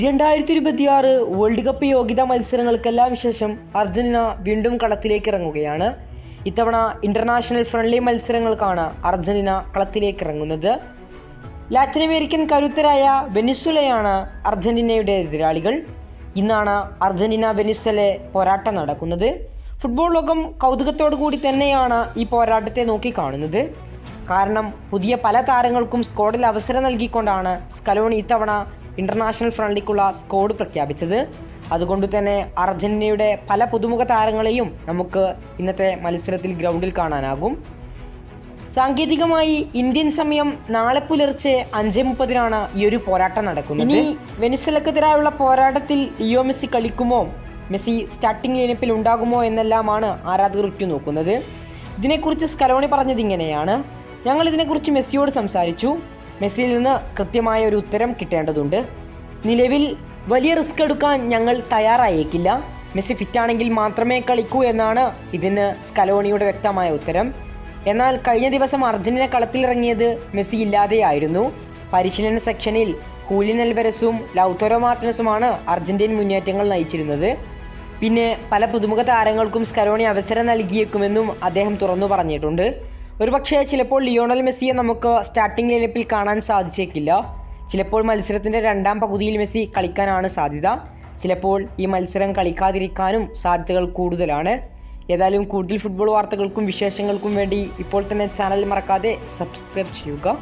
രണ്ടായിരത്തി ഇരുപത്തിയാറ് world cup യോഗ്യതാ മത്സരങ്ങൾക്കെല്ലാം ശേഷം അർജന്റീന വീണ്ടും കളത്തിലേക്ക് ഇറങ്ങുകയാണ് ഇത്തവണ ഇന്റർനാഷണൽ ഫ്രണ്ട്ലി മത്സരങ്ങൾക്കാണ് അർജന്റീന കളത്തിലേക്ക് ഇറങ്ങുന്നത് ലാറ്റിൻ അമേരിക്കൻ കരുത്തരായ വെനിസ്വലയാണ് അർജന്റീനയുടെ എതിരാളികൾ. ഇന്നാണ് അർജന്റീന വെനിസ്വലെ പോരാട്ടം നടക്കുന്നത്. ഫുട്ബോൾ ലോകം കൗതുകത്തോടു കൂടി തന്നെയാണ് ഈ പോരാട്ടത്തെ നോക്കിക്കാണുന്നത്. കാരണം പുതിയ പല താരങ്ങൾക്കും സ്ക്വാഡിൽ അവസരം നൽകിക്കൊണ്ടാണ് സ്കലോണി ഇത്തവണ ഇന്റർനാഷണൽ ഫ്രണ്ട്ലിക്കുള്ള സ്കോഡ് പ്രഖ്യാപിച്ചത്. അതുകൊണ്ട് തന്നെ അർജന്റീനയുടെ പല പുതുമുഖ താരങ്ങളെയും നമുക്ക് ഇന്നത്തെ മത്സരത്തിൽ ഗ്രൗണ്ടിൽ കാണാനാകും. സാങ്കേതികമായി ഇന്ത്യൻ സമയം നാളെ പുലർച്ചെ അഞ്ചേ മുപ്പതിനാണ് ഈ ഒരു പോരാട്ടം നടക്കുന്നത്. ഇനി വെനിസ്വലക്കെതിരായുള്ള പോരാട്ടത്തിൽ ലിയോ മെസ്സി കളിക്കുമോ? മെസ്സി സ്റ്റാർട്ടിംഗ് ലൈനപ്പിൽ ഉണ്ടാകുമോ എന്നെല്ലാമാണ് ആരാധകർ ഉറ്റുനോക്കുന്നത്. ഇതിനെക്കുറിച്ച് സ്കലോണി പറഞ്ഞത് ഇങ്ങനെയാണ്. ഞങ്ങൾ ഇതിനെക്കുറിച്ച് മെസ്സിയോട് സംസാരിച്ചു. മെസ്സിയിൽ നിന്ന് കൃത്യമായ ഒരു ഉത്തരം കിട്ടേണ്ടതുണ്ട്. നിലവിൽ വലിയ റിസ്ക് എടുക്കാൻ ഞങ്ങൾ തയ്യാറായേക്കില്ല. മെസ്സി ഫിറ്റാണെങ്കിൽ മാത്രമേ കളിക്കൂ എന്നാണ് ഇതിന് സ്കലോണിയുടെ വ്യക്തമായ ഉത്തരം. എന്നാൽ കഴിഞ്ഞ ദിവസം അർജന്റീന കളത്തിലിറങ്ങിയത് മെസ്സി ഇല്ലാതെയായിരുന്നു പരിശീലന സെക്ഷനിൽ ഹൂലിൻ അൽവരസും ലൗത്തോരോ മാർട്ടിനസുമാണ് അർജന്റീൻ മുന്നേറ്റങ്ങൾ നയിച്ചിരുന്നത്. പിന്നെ പല പുതുമുഖ താരങ്ങൾക്കും സ്കലോണി അവസരം നൽകിയേക്കുമെന്നും അദ്ദേഹം തുറന്നു പറഞ്ഞിട്ടുണ്ട്. ഒരുപക്ഷേ ചിലപ്പോൾ ലിയോണൽ മെസ്സിയെ നമുക്ക് സ്റ്റാർട്ടിംഗ് ലൈനപ്പിൽ കാണാൻ സാധിച്ചേക്കില്ല. ചിലപ്പോൾ മത്സരത്തിന്റെ രണ്ടാം പകുതിയിൽ മെസ്സി കളിക്കാനാണ് സാധ്യത. ചിലപ്പോൾ ഈ മത്സരം കളിക്കാതിരിക്കാനും സാധ്യതകൾ കൂടുതലാണ്. ഏതായാലും കൂടുതൽ ഫുട്ബോൾ വാർത്തകൾക്കും വിശേഷങ്ങൾക്കും വേണ്ടി ഇപ്പോൾ തന്നെ ചാനൽ മറക്കാതെ സബ്സ്ക്രൈബ് ചെയ്യുക.